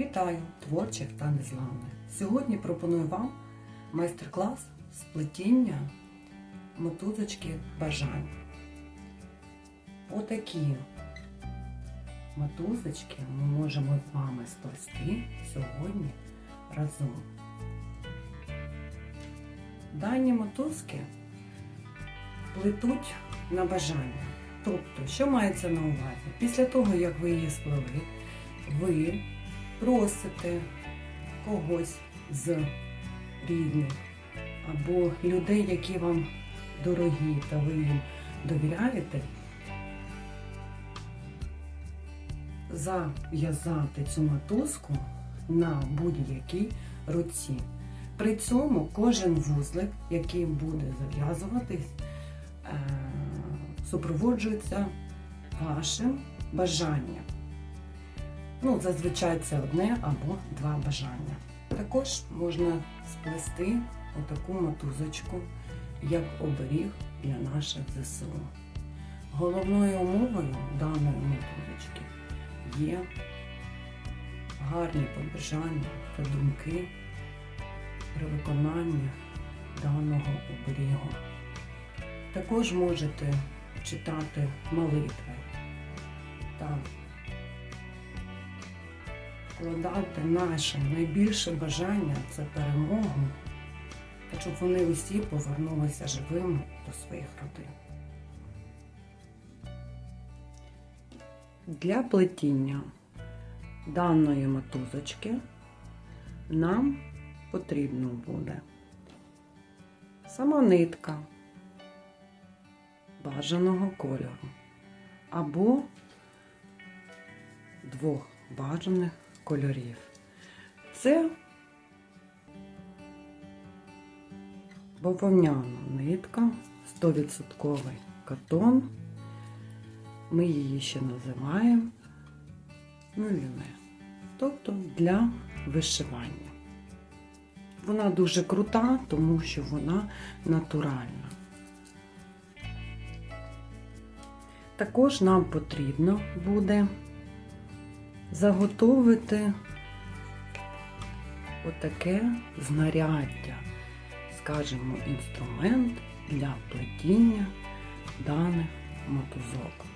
Вітаю творчих та незламних! Сьогодні пропоную вам майстер-клас з плетіння мотузочки бажань. Отакі мотузочки ми можемо з вами сплести сьогодні разом. Дані мотузки плетуть на бажання. Тобто, що мається на увазі? Після того, як ви її сплели, ви просите когось з рідних або людей, які вам дорогі та ви їм довіряєте, зав'язати цю мотузку на будь-якій руці. При цьому кожен вузлик, який буде зав'язуватись, е, супроводжується вашим бажанням. Ну, зазвичай це одне або два бажання. Також можна сплести отаку мотузочку, як оберіг для наших ЗСУ. Головною умовою даної мотузочки є гарні побажання та думки при виконанні даного оберігу. Також можете читати молитви та вкладати наше найбільше бажання це перемогу, та щоб вони усі повернулися живими до своїх родин. Для плетіння даної мотузочки нам потрібно буде сама нитка бажаного кольору або двох бажаних кольорів. Це бавовняна нитка, 100% катон. Ми її ще називаємо мюліне, тобто для вишивання. Вона дуже крута, тому що вона натуральна. Також нам потрібно буде заготовити отаке знаряддя, скажімо, інструмент для плетіння даних мотузок.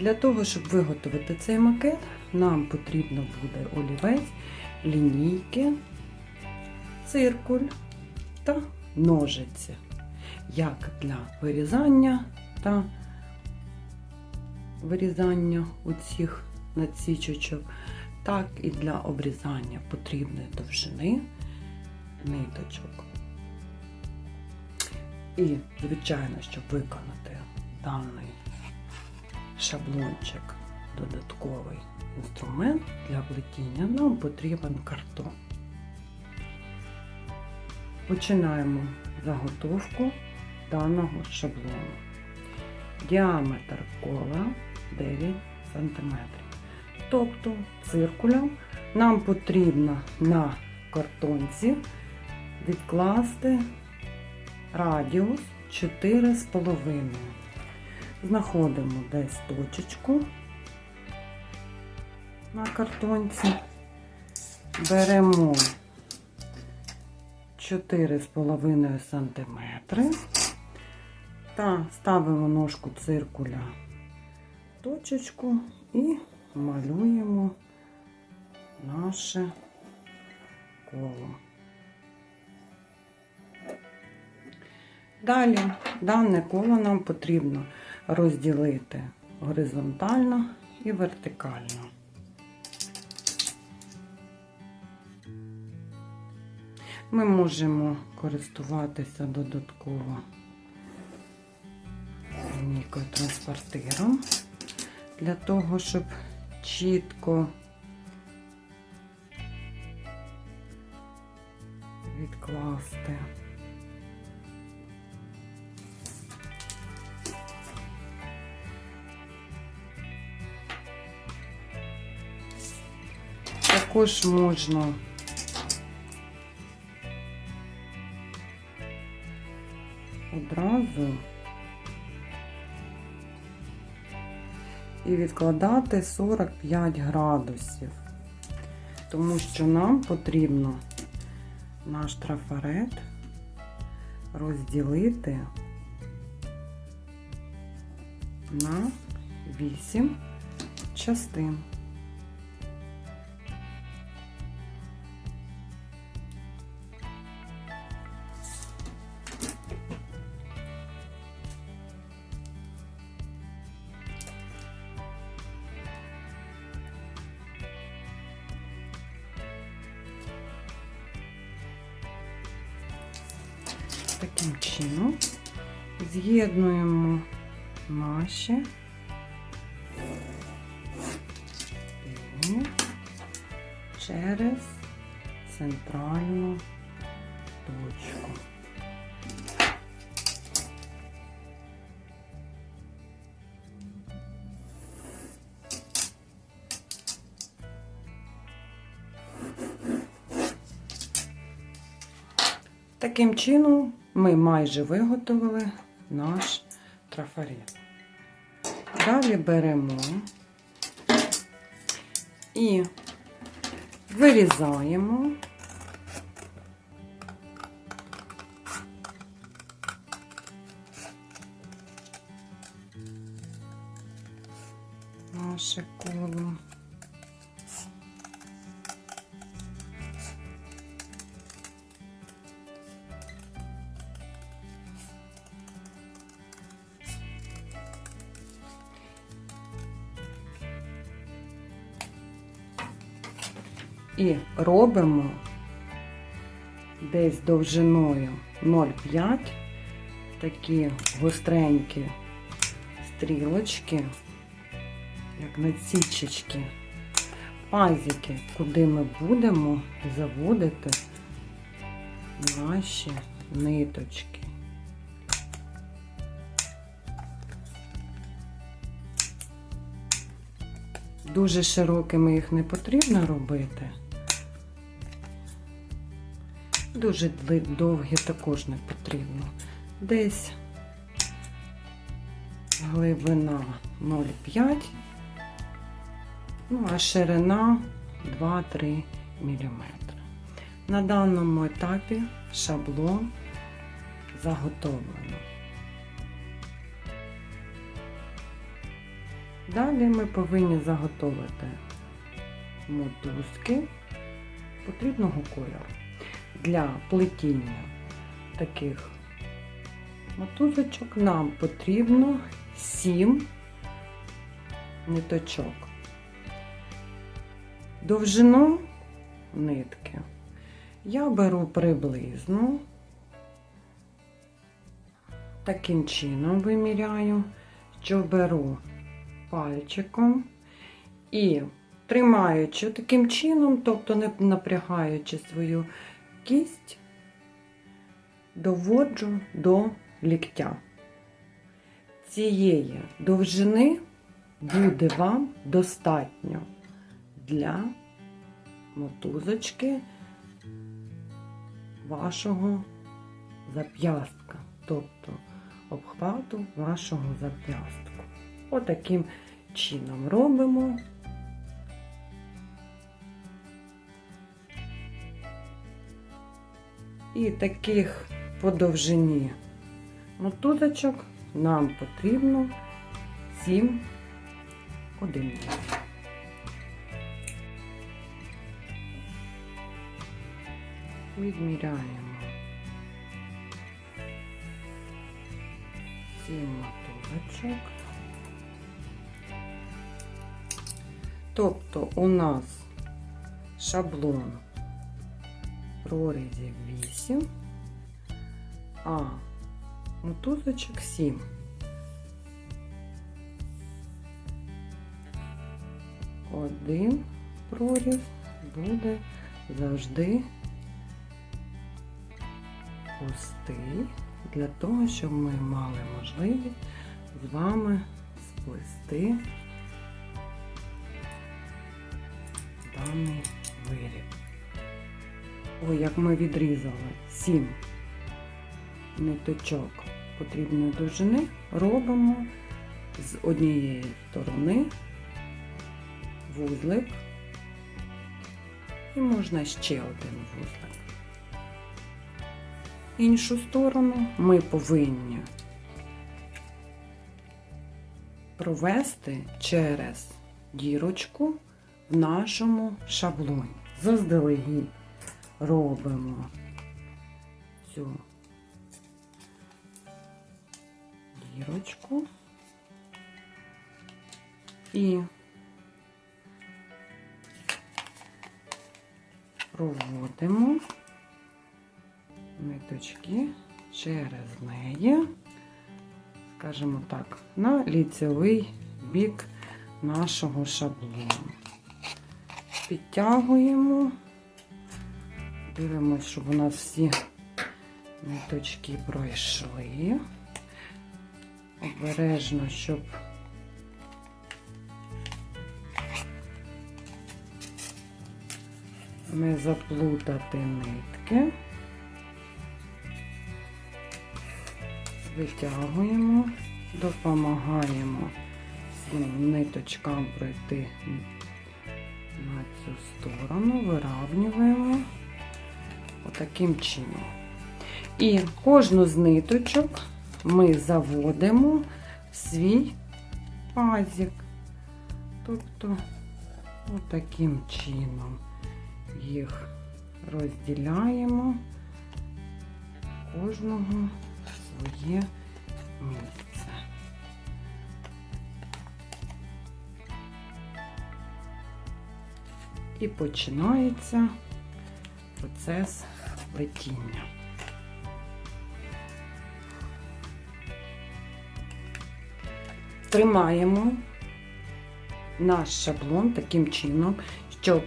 Для того, щоб виготовити цей макет, нам потрібно буде олівець, лінійки, циркуль та ножиці, як для вирізання та вирізання оцих надсічочок, так і для обрізання потрібної довжини ниточок. І, звичайно, щоб виконати даний шаблончик, додатковий інструмент для плетіння, нам потрібен картон. Починаємо заготовку даного шаблону. Діаметр кола 9 см. Тобто циркулем нам потрібно на картонці відкласти радіус 4,5. Знаходимо десь точечку на картонці, беремо 4,5 см та ставимо ножку циркуля в точечку і малюємо наше коло. Далі дане коло нам потрібно розділити горизонтально і вертикально. Ми можемо користуватися додатково лінійкою транспортиром для того, щоб чітко. Відкласти. Також можна. Одразу і відкладати 45 градусів. тому що нам потрібно наш трафарет розділити на 8 частин. Наші через центральну точку. Таким чином ми майже виготовили наш трафарет. Далі беремо і вирізаємо робимо десь довжиною 0,5 такі гостренькі стрілочки, як надсічечки, пазики, куди ми будемо заводити наші ниточки. Дуже широкими їх не потрібно робити. Дуже довгі також не потрібно. Десь глибина 0,5, ну а ширина 2-3 мм. На даному етапі шаблон заготовлено. Далі ми повинні заготовити мотузки потрібного кольору. Для плетіння таких мотузочок нам потрібно 7 ниточок. Довжину нитки я беру приблизно, таким чином виміряю, що беру пальчиком і тримаючи таким чином, тобто не напрягаючи свою кість, доводжу до ліктя. Цієї довжини буде вам достатньо для мотузочки вашого зап'ястка, тобто обхвату вашого зап'ястку. Отаким чином робимо. І таких по довжині мотузочок нам потрібно 7 одиниць. Відміряємо 7 мотузочок. Тобто у нас шаблон прорізів 8, а мотузочок 7. Один проріз буде завжди пустий, для того, щоб ми мали можливість з вами сплести даний. Ой, як ми відрізали 7 ниточок потрібної довжини, робимо з однієї сторони вузлик І можна ще один вузлик. Іншу сторону ми повинні провести через дірочку в нашому шаблоні. Заздалегідь робимо цю дірочку і проводимо ниточки через неї, скажімо так, на ліцевий бік нашого шаблону. Підтягуємо, дивимося, щоб у нас всі ниточки пройшли. Обережно, щоб не заплутати нитки. Витягуємо, допомагаємо всім ниточкам пройти на цю сторону, виравнюємо отаким чином. І кожну з ниточок ми заводимо в свій пазик. Тобто, отаким чином їх розділяємо кожного своє місце. І починається процес плетіння. Тримаємо наш шаблон таким чином, щоб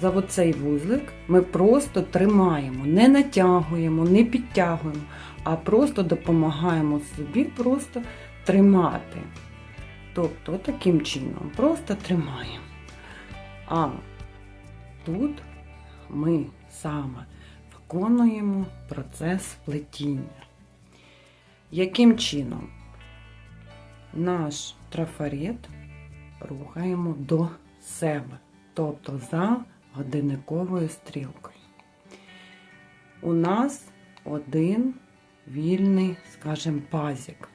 за оцей вузлик ми просто тримаємо, не натягуємо, не підтягуємо, а просто допомагаємо собі просто тримати. Тобто, таким чином, просто тримаємо. А тут ми саме виконуємо процес плетіння. Яким чином? Наш трафарет рухаємо до себе, тобто за годинниковою стрілкою. У нас один вільний, скажімо, пазик.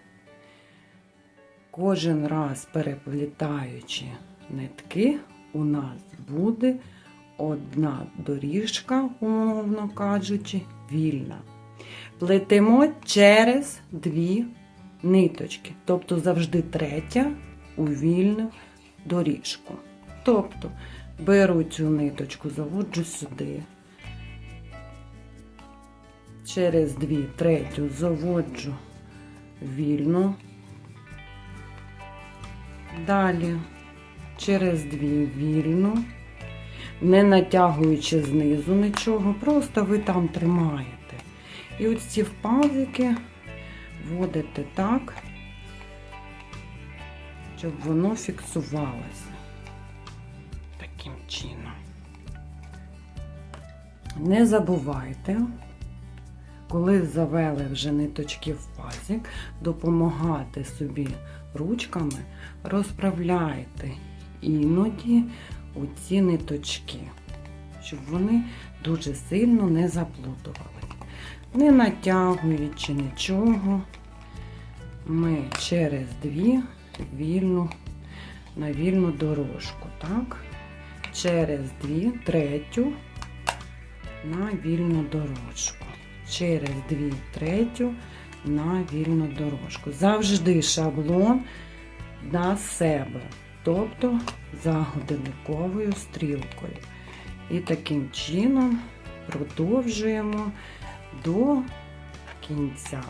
Кожен раз переплітаючи нитки, у нас буде одна доріжка, умовно кажучи, вільна. Плетемо через дві ниточки, тобто завжди третя у вільну доріжку. Тобто беру цю ниточку, заводжу сюди, через дві третю заводжу вільну. Далі через дві вільну, не натягуючи знизу нічого, просто ви там тримаєте. І ось ці впазики вводите так, щоб воно фіксувалося таким чином. Не забувайте, коли завели вже ниточки в пазик, допомагати собі ручками, розправляйте іноді оці ниточки, щоб вони дуже сильно не заплутували. Не натягуючи нічого, ми через дві вільну на вільну дорожку, так? Через дві третю на вільну дорожку. Через дві третю на вільну дорожку. Завжди шаблон на себе, тобто за годинниковою стрілкою. І таким чином продовжуємо до кінця.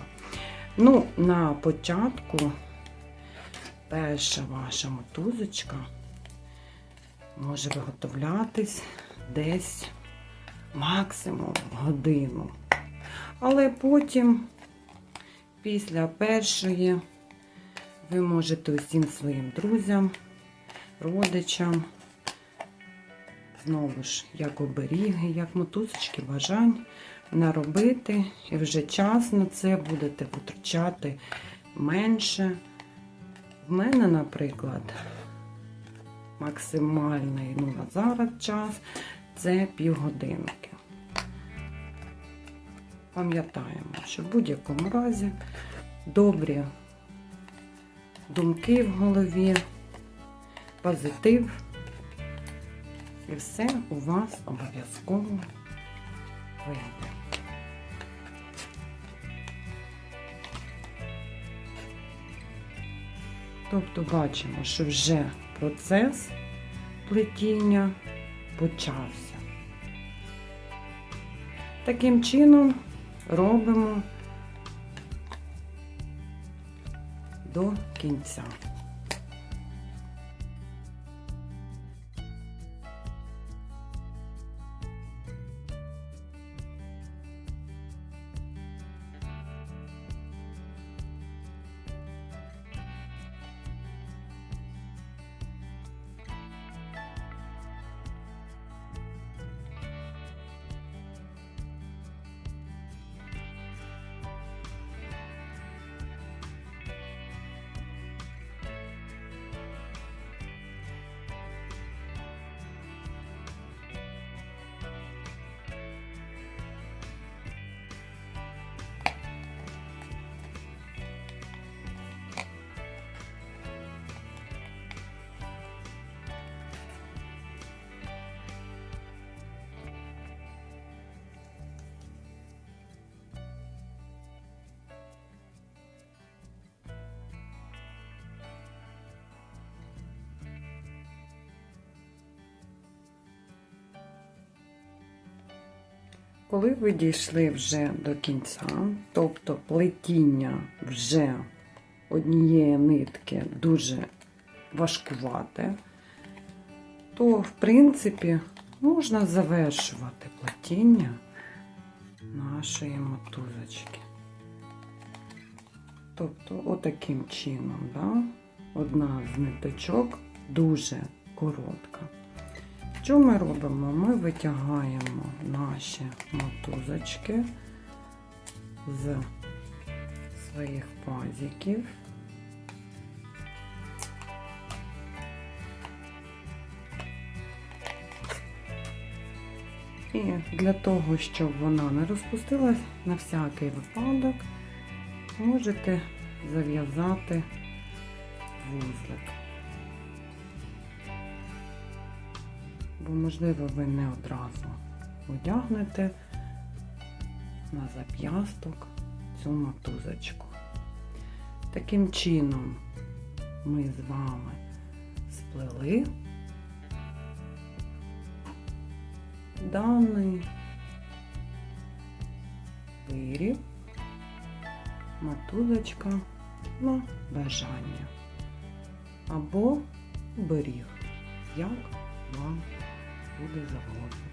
Ну, на початку перша ваша мотузочка може виготовлятись десь максимум годину. Але потім, після першої, ви можете усім своїм друзям, родичам, знову ж, як оберіги, як мотузочки бажань наробити. І вже час на це будете витрачати менше. В мене, наприклад, максимальний ну, на зараз час це півгодинки. Пам'ятаємо, що в будь-якому разі добрі думки в голові, позитив. І все у вас обов'язково вийде. Тобто бачимо, що вже процес плетіння почався. Таким чином робимо до кінця. Коли ви дійшли вже до кінця, тобто плетіння вже однієї нитки дуже важкувате, то, в принципі, можна завершувати плетіння нашої мотузочки. Тобто, отаким чином, да? одна з ниточок дуже коротка. Що ми робимо? Ми витягаємо наші мотузочки з своїх пазиків. І для того, щоб вона не розпустилась, на всякий випадок можете зав'язати вузлик. Бо, можливо, ви не одразу одягнете на зап'ясток цю мотузочку. Таким чином ми з вами сплели даний виріб, мотузочка на бажання або беріг, як вам буде завгодно.